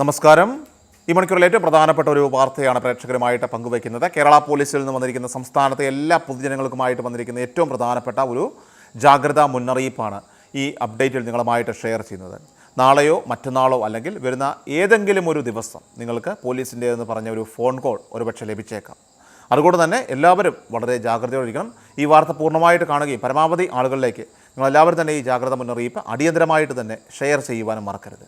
നമസ്കാരം. ഈ മണിക്കൂറിൽ ഏറ്റവും പ്രധാനപ്പെട്ട ഒരു വാർത്തയാണ് പ്രേക്ഷകരുമായിട്ട് പങ്കുവയ്ക്കുന്നത്. കേരള പോലീസിൽ നിന്ന് വന്നിരിക്കുന്ന സംസ്ഥാനത്തെ എല്ലാ പൊതുജനങ്ങൾക്കുമായിട്ട് വന്നിരിക്കുന്ന ഏറ്റവും പ്രധാനപ്പെട്ട ഒരു ജാഗ്രതാ മുന്നറിയിപ്പാണ് ഈ അപ്ഡേറ്റിൽ നിങ്ങളുമായിട്ട് ഷെയർ ചെയ്യുന്നത്. നാളെയോ മറ്റന്നാളോ അല്ലെങ്കിൽ വരുന്ന ഏതെങ്കിലും ഒരു ദിവസം നിങ്ങൾക്ക് പോലീസിന്റെ എന്ന് പറഞ്ഞ ഒരു ഫോൺ കോൾ ഒരുപക്ഷെ ലഭിച്ചേക്കാം. അതുകൊണ്ട് തന്നെ എല്ലാവരും വളരെ ജാഗ്രതയോടിരിക്കണം. ഈ വാർത്ത പൂർണമായിട്ട് കാണുകയും പരമാവധി ആളുകളിലേക്ക് നിങ്ങളെല്ലാവരും തന്നെ ഈ ജാഗ്രത മുന്നറിയിപ്പ് അടിയന്തരമായിട്ട് തന്നെ ഷെയർ ചെയ്യുവാനും മറക്കരുത്.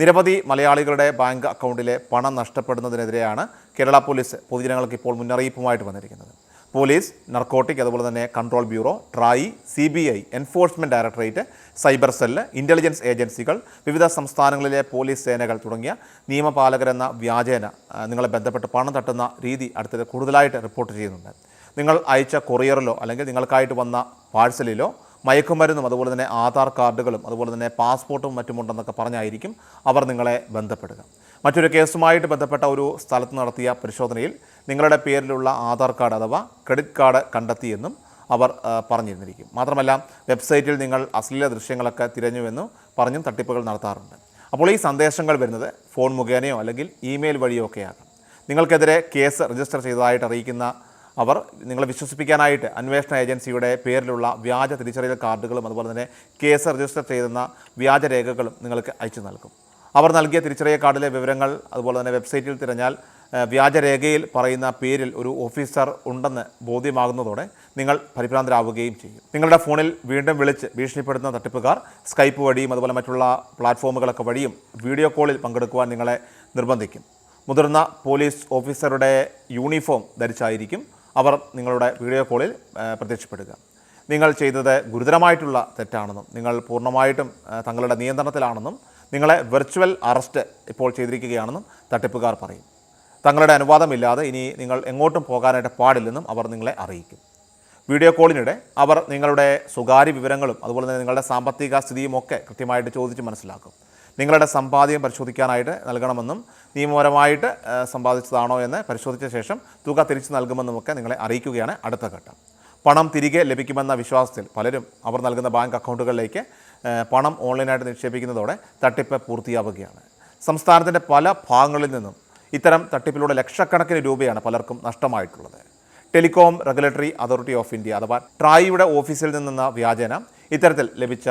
നിരവധി മലയാളികളുടെ ബാങ്ക് അക്കൗണ്ടിലെ പണം നഷ്ടപ്പെടുന്നതിനെതിരെയാണ് കേരള പോലീസ് പൊതുജനങ്ങൾക്ക് ഇപ്പോൾ മുന്നറിയിപ്പുമായിട്ട് വന്നിരിക്കുന്നത്. പോലീസ് നർക്കോട്ടിക് അതുപോലെ തന്നെ control bureau TRAI C B I enforcement directorate cyber cell intelligence ഏജൻസികൾ വിവിധ സംസ്ഥാനങ്ങളിലെ പോലീസ് സേനകൾ തുടങ്ങിയ നിയമപാലകരെന്ന വ്യാജേന നിങ്ങളെ ബന്ധപ്പെട്ട് പണം തട്ടുന്ന രീതി അടുത്തത് കൂടുതലായിട്ട് റിപ്പോർട്ട് ചെയ്യുന്നുണ്ട്. നിങ്ങൾ അയച്ച കൊറിയറിലോ അല്ലെങ്കിൽ നിങ്ങൾക്കായിട്ട് വന്ന പാഴ്സലിലോ മയക്കുമരുന്നും അതുപോലെ തന്നെ ആധാർ കാർഡുകളും അതുപോലെ തന്നെ പാസ്പോർട്ടും മറ്റുമുണ്ടെന്നൊക്കെ പറഞ്ഞായിരിക്കും അവർ നിങ്ങളെ ബന്ധപ്പെടുക. മറ്റൊരു കേസുമായിട്ട് ബന്ധപ്പെട്ട ഒരു സ്ഥലത്ത് നടത്തിയ പരിശോധനയിൽ നിങ്ങളുടെ പേരിലുള്ള ആധാർ കാർഡ് അഥവാ ക്രെഡിറ്റ് കാർഡ് കണ്ടെത്തിയെന്നും അവർ പറഞ്ഞിരുന്നിരിക്കും. മാത്രമല്ല വെബ്സൈറ്റിൽ നിങ്ങൾ അശ്ലീല ദൃശ്യങ്ങളൊക്കെ തിരഞ്ഞുവെന്നും പറഞ്ഞും തട്ടിപ്പുകൾ നടത്താറുണ്ട്. അപ്പോൾ ഈ സന്ദേശങ്ങൾ വരുന്നത് ഫോൺ മുഖേനയോ അല്ലെങ്കിൽ ഇമെയിൽ വഴിയോ ഒക്കെയാകാം. നിങ്ങൾക്കെതിരെ കേസ് രജിസ്റ്റർ ചെയ്തതായിട്ട് അറിയിക്കുന്ന അവർ നിങ്ങളെ വിശ്വസിപ്പിക്കാനായിട്ട് അന്വേഷണ ഏജൻസിയുടെ പേരിലുള്ള വ്യാജ തിരിച്ചറിയൽ കാർഡുകളും അതുപോലെ തന്നെ കേസ് രജിസ്റ്റർ ചെയ്യുന്ന വ്യാജ രേഖകളും നിങ്ങൾക്ക് അയച്ചു നൽകും. അവർ നൽകിയ തിരിച്ചറിയൽ കാർഡിലെ വിവരങ്ങൾ അതുപോലെ തന്നെ വെബ്സൈറ്റിൽ തിരഞ്ഞാൽ വ്യാജരേഖയിൽ പറയുന്ന പേരിൽ ഒരു ഓഫീസർ ഉണ്ടെന്ന് ബോധ്യമാകുന്നതോടെ നിങ്ങൾ പരിഭ്രാന്തരാവുകയും ചെയ്യും. നിങ്ങളുടെ ഫോണിൽ വീണ്ടും വിളിച്ച് ഭീഷണിപ്പെടുത്തുന്ന തട്ടിപ്പുകാർ സ്കൈപ്പ് വഴിയും അതുപോലെ മറ്റുള്ള പ്ലാറ്റ്ഫോമുകളൊക്കെ വഴിയും വീഡിയോ കോളിൽ പങ്കെടുക്കുവാൻ നിങ്ങളെ നിർബന്ധിക്കും. മുതിർന്ന പോലീസ് ഓഫീസറുടെ യൂണിഫോം ധരിച്ചായിരിക്കും അവർ നിങ്ങളുടെ വീഡിയോ കോളിൽ പ്രത്യക്ഷപ്പെടുക. നിങ്ങൾ ചെയ്തത് ഗുരുതരമായിട്ടുള്ള തെറ്റാണെന്നും നിങ്ങൾ പൂർണമായിട്ടും തങ്ങളുടെ നിയന്ത്രണത്തിലാണെന്നും നിങ്ങളെ വെർച്വൽ അറസ്റ്റ് ഇപ്പോൾ ചെയ്തിരിക്കുകയാണെന്നും തട്ടിപ്പുകാർ പറയും. തങ്ങളുടെ അനുവാദമില്ലാതെ ഇനി നിങ്ങൾ എങ്ങോട്ടും പോകാനായിട്ട് പാടില്ലെന്നും അവർ നിങ്ങളെ അറിയിക്കും. വീഡിയോ കോളിനിടെ അവർ നിങ്ങളുടെ സ്വകാര്യ വിവരങ്ങളും അതുപോലെ തന്നെ നിങ്ങളുടെ സാമ്പത്തിക സ്ഥിതിയുമൊക്കെ കൃത്യമായിട്ട് ചോദിച്ച് മനസ്സിലാക്കും. നിങ്ങളുടെ സമ്പാദ്യം പരിശോധിക്കാനായിട്ട് നൽകണമെന്നും നിയമപരമായിട്ട് സമ്പാദിച്ചതാണോ എന്ന് പരിശോധിച്ച ശേഷം തുക തിരിച്ചു നൽകുമെന്നുമൊക്കെ നിങ്ങളെ അറിയിക്കുകയാണ് അടുത്ത ഘട്ടം. പണം തിരികെ ലഭിക്കുമെന്ന വിശ്വാസത്തിൽ പലരും അവർ നൽകുന്ന ബാങ്ക് അക്കൗണ്ടുകളിലേക്ക് പണം ഓൺലൈനായിട്ട് നിക്ഷേപിക്കുന്നതോടെ തട്ടിപ്പ് പൂർത്തിയാവുകയാണ്. സംസ്ഥാനത്തിന്റെ പല ഭാഗങ്ങളിൽ നിന്നും ഇത്തരം തട്ടിപ്പിലൂടെ ലക്ഷക്കണക്കിന് രൂപയാണ് പലർക്കും നഷ്ടമായിട്ടുള്ളത്. Telecom regulatory authority of India അഥവാ ട്രായിയുടെ ഓഫീസിൽ നിന്നെന്ന വ്യാജേന ഇത്തരത്തിൽ ലഭിച്ച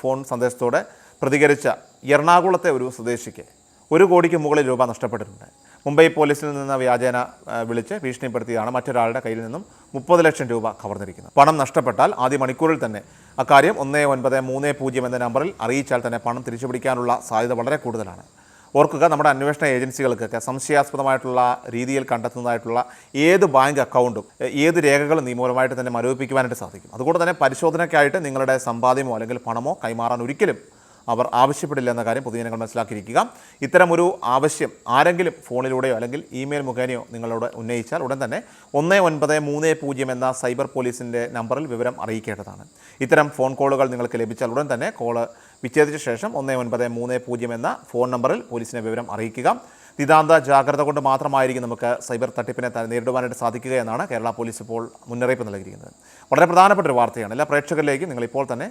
ഫോൺ സന്ദേശത്തോടെ പ്രതികരിച്ച എറണാകുളത്തെ ഒരു സ്വദേശിക്ക് ഒരു കോടിക്ക് മുകളിൽ രൂപ നഷ്ടപ്പെട്ടിട്ടുണ്ട്. മുംബൈ പോലീസിൽ നിന്ന് വ്യാജേന വിളിച്ച് ഭീഷണിപ്പെടുത്തിയാണ് മറ്റൊരാളുടെ കയ്യിൽ നിന്നും മുപ്പത് ലക്ഷം രൂപ കവർന്നിരിക്കുന്നത് പണം നഷ്ടപ്പെട്ടാൽ ആദ്യ മണിക്കൂറിൽ തന്നെ അക്കാര്യം ഒന്ന് ഒൻപത് മൂന്ന് പൂജ്യം എന്ന നമ്പറിൽ അറിയിച്ചാൽ തന്നെ പണം തിരിച്ചുപിടിക്കാനുള്ള സാധ്യത വളരെ കൂടുതലാണ്. ഓർക്കുക നമ്മുടെ അന്വേഷണ ഏജൻസികൾക്കൊക്കെ സംശയാസ്പദമായിട്ടുള്ള രീതിയിൽ കണ്ടെത്തുന്നതായിട്ടുള്ള ഏത് ബാങ്ക് അക്കൗണ്ടും ഏത് രേഖകളും നിയമപരമായിട്ട് തന്നെ മരവിപ്പിക്കുവാനായിട്ട് സാധിക്കും. അതുകൊണ്ട് തന്നെ പരിശോധനയ്ക്കായിട്ട് നിങ്ങളുടെ സമ്പാദ്യമോ അല്ലെങ്കിൽ പണമോ കൈമാറാൻ ഒരിക്കലും അവർ ആവശ്യപ്പെടില്ല എന്ന കാര്യം പൊതുജനങ്ങൾ മനസ്സിലാക്കിയിരിക്കുക. ഇത്തരം ഒരു ആവശ്യം ആരെങ്കിലും ഫോണിലൂടെയോ അല്ലെങ്കിൽ ഇമെയിൽ മുഖേനയോ നിങ്ങളോട് ഉന്നയിച്ചാൽ ഉടൻ തന്നെ ഒന്ന് ഒൻപത് മൂന്ന് പൂജ്യം എന്ന സൈബർ പോലീസിന്റെ നമ്പറിൽ വിവരം അറിയിക്കേണ്ടതാണ്. ഇത്തരം ഫോൺ കോളുകൾ നിങ്ങൾക്ക് ലഭിച്ചാൽ ഉടൻ തന്നെ കോൾ വിച്ഛേദിച്ച ശേഷം ഒന്ന് ഒൻപത് മൂന്ന് പൂജ്യം എന്ന ഫോൺ നമ്പറിൽ പോലീസിനെ വിവരം അറിയിക്കുക. നിതാന്ത ജാഗ്രത കൊണ്ട് മാത്രമായിരിക്കും നമുക്ക് സൈബർ തട്ടിപ്പിനെ നേരിടുവാനായിട്ട് സാധിക്കുക എന്നാണ് കേരള പോലീസ് ഇപ്പോൾ മുന്നറിയിപ്പ് നൽകിയിരിക്കുന്നത്. വളരെ പ്രധാനപ്പെട്ട ഒരു വാർത്തയാണ്. എല്ലാ പ്രേക്ഷകരിലേക്കും നിങ്ങളിപ്പോൾ തന്നെ